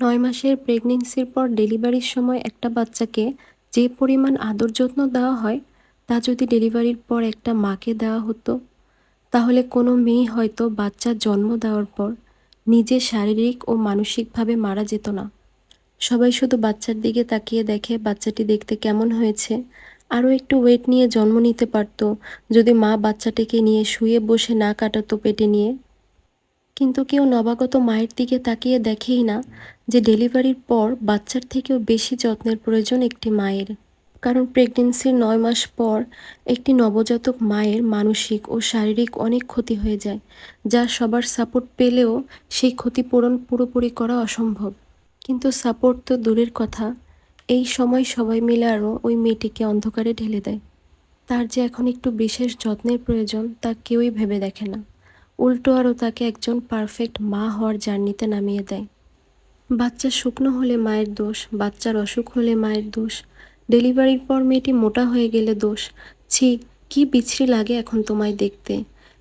নয় মাসের প্রেগনেন্সির পর ডেলিভারির সময় একটা বাচ্চাকে যে পরিমাণ আদর যত্ন দেওয়া হয়, তা যদি ডেলিভারির পর একটা মাকে দেওয়া হতো, তাহলে কোনো মেয়ে হয়তো বাচ্চার জন্ম দেওয়ার পর নিজে শারীরিক ও মানসিকভাবে মারা যেত না। সবাই শুধু বাচ্চার দিকে তাকিয়ে দেখে বাচ্চাটি দেখতে কেমন হয়েছে, আরও একটু ওয়েট নিয়ে জন্ম নিতে পারত, যদি মা বাচ্চাটিকে নিয়ে শুয়ে বসে না কাটাতো পেটে নিয়ে। কিন্তু কেউ নবাগত মায়ের দিকে তাকিয়ে দেখেই না যে ডেলিভারির পর বাচ্চার থেকেও বেশি যত্নের প্রয়োজন একটি মায়ের। কারণ প্রেগনেন্সির নয় মাস পর একটি নবজাতক মায়ের মানসিক ও শারীরিক অনেক ক্ষতি হয়ে যায়, যা সবার সাপোর্ট পেলেও সেই ক্ষতিপূরণ পুরোপুরি করা অসম্ভব। কিন্তু সাপোর্ট তো দূরের কথা, এই সময় সবাই মিলে আরও ওই মেয়েটিকে অন্ধকারে ঢেলে দেয়। তার যে এখন একটু বিশেষ যত্নের প্রয়োজন তা কেউই ভেবে দেখে না। উল্টো আরও তাকে একজন পারফেক্ট মা হওয়ার জার্নিতে নামিয়ে দেয়। বাচ্চা শুকনো হলে মায়ের দোষ, বাচ্চার অসুখ হলে মায়ের দোষ, ডেলিভারির পর মেয়েটি মোটা হয়ে গেলে দোষ। ছি, কি বিচ্ছিরি লাগে এখন তোমায় দেখতে।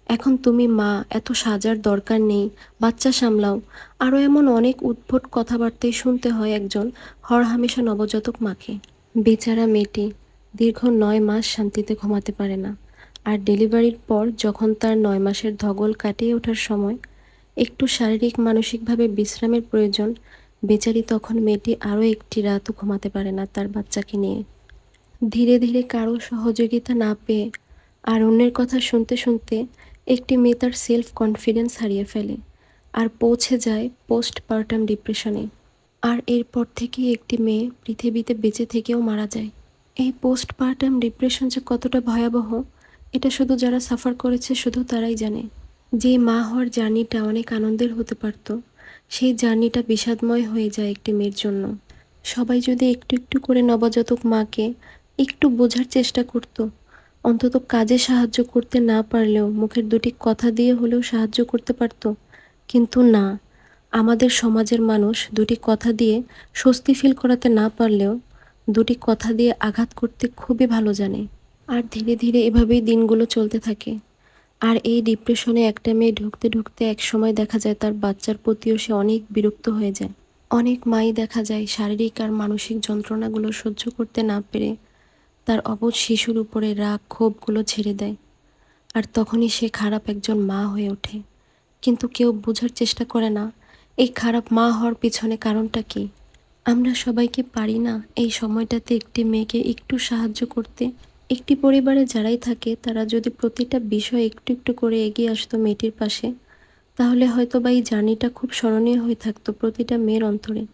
এখন তুমি মা, এত সাজার দরকার নেই, বাচ্চা সামলাও। আরও এমন অনেক উদ্ভট কথাবার্তাই শুনতে হয় একজন হরহামেশা নবজাতক মাকে। বেচারা মেয়েটি দীর্ঘ নয় মাস শান্তিতে ঘুমাতে পারে না। আর ডেলিভারির পর যখন তার নয় মাসের ধগল কাটিয়ে ওঠার সময় একটু শারীরিক মানসিকভাবে বিশ্রামের প্রয়োজন, বেচারি তখন মেয়েটি আরও একটি রাতও ঘুমাতে পারে না তার বাচ্চাকে নিয়ে। ধীরে ধীরে কারও সহযোগিতা না পেয়ে আর অন্যের কথা শুনতে শুনতে একটি মেয়ে তার সেলফ কনফিডেন্স হারিয়ে ফেলে আর পৌঁছে যায় পোস্ট পার্টাম ডিপ্রেশনে আর এরপর থেকে একটি মেয়ে পৃথিবীতে বেঁচে থেকেও মারা যায়। এই পোস্ট পার্টাম ডিপ্রেশন যে কতটা ভয়াবহ এটা শুধু যারা সাফার করেছে, শুধু তারাই জানে। যে মা হওয়ার জার্নিটা অনেক আনন্দের হতে পারত, সেই জার্নিটা বিষাদময় হয়ে যায় একটি মেয়ের জন্য। সবাই যদি একটু একটু করে নবজাতক মাকে একটু বোঝার চেষ্টা করত, অন্তত কাজে সাহায্য করতে না পারলেও, মুখের দুটি কথা দিয়ে হলেও সাহায্য করতে পারত। কিন্তু না, আমাদের সমাজের মানুষ দুটি কথা দিয়ে স্বস্তি ফিল করাতে না পারলেও, দুটি কথা দিয়ে আঘাত করতে খুবই ভালো জানে। আর ধীরে ধীরে এভাবেই দিনগুলো চলতে থাকে। আর এই ডিপ্রেশনে একটা মেয়ে ঢুকতে ঢুকতে এক সময় দেখা যায় তার বাচ্চার প্রতিও সে অনেক বিরক্ত হয়ে যায়। অনেক মাই দেখা যায় শারীরিক আর মানসিক যন্ত্রণাগুলো সহ্য করতে না পেরে তার অবধ শিশুর উপরে রাগ, ক্ষোভগুলো ছেড়ে দেয়। আর তখনই সে খারাপ একজন মা হয়ে ওঠে। কিন্তু কেউ বোঝার চেষ্টা করে না, এই খারাপ মা হওয়ার পিছনে কারণটা কি? আমরা সবাইকে পারি না এই সময়টাতে একটি মেয়েকে একটু সাহায্য করতে? একটি পরিবারে যারাই থাকে, তারা যদি প্রতিটা বিষয় একটু একটু করে এগিয়ে আসতো মেয়েটির পাশে, তাহলে হয়তো বা এই জার্নিটা খুব স্মরণীয় হয়ে থাকতো প্রতিটা মেয়ের অন্তরে।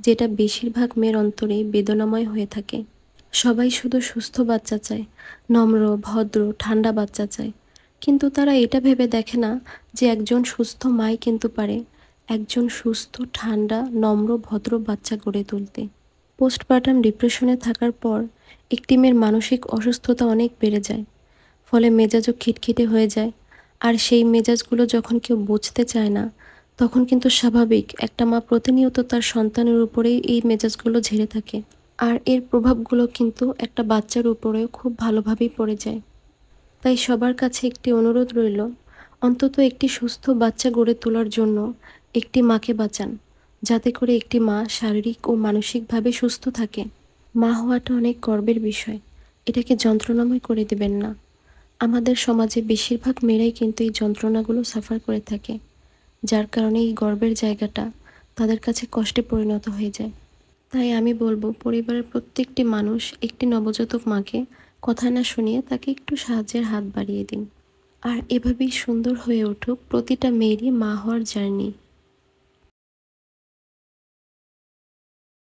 যেটা বেশিরভাগ মেয়ের অন্তরেই বেদনাময় হয়ে থাকে। সবাই শুধু সুস্থ বাচ্চা চায়, নম্র, ভদ্র, ঠান্ডা বাচ্চা চায়। কিন্তু তারা এটা ভেবে দেখে না যে একজন সুস্থ মাই কিন্তু পারে একজন সুস্থ, ঠান্ডা, নম্র, ভদ্র বাচ্চা গড়ে তুলতে। পোস্টপার্টাম ডিপ্রেশনে থাকার পর একটি মেয়ের মানসিক অসুস্থতা অনেক বেড়ে যায়। ফলে মেজাজও খিটখিটে হয়ে যায়। আর সেই মেজাজগুলো যখন কেউ বুঝতে চায় না, তখন কিন্তু স্বাভাবিক একটা মা প্রতিনিয়ত তার সন্তানের উপরেই এই মেজাজগুলো ঝেড়ে থাকে। আর এর প্রভাবগুলো কিন্তু একটা বাচ্চার উপরেও খুব ভালোভাবেই পড়ে যায়। তাই সবার কাছে একটি অনুরোধ রইল, অন্তত একটি সুস্থ বাচ্চা গড়ে তোলার জন্য একটি মাকে বাঁচান। যাতে করে একটি মা শারীরিক ও মানসিকভাবে সুস্থ থাকে। মা হওয়াটা অনেক গর্বের বিষয়। এটাকে যন্ত্রণাময় করে দেবেন না। আমাদের সমাজে বেশিরভাগ মেয়েরাই কিন্তু এই যন্ত্রণাগুলো সাফার করে থাকে। যার কারণে এই গর্বের জায়গাটা তাদের কাছে কষ্টে পরিণত হয়ে যায়। তাই আমি বলব, পরিবারের প্রত্যেকটি মানুষ একটি নবজাতক মাকে কথা না শুনিয়ে তাকে একটু সাহায্যের হাত বাড়িয়ে দিন। আর এভাবেই সুন্দর হয়ে উঠুক প্রতিটা মেয়েরই মা হওয়ার জার্নি।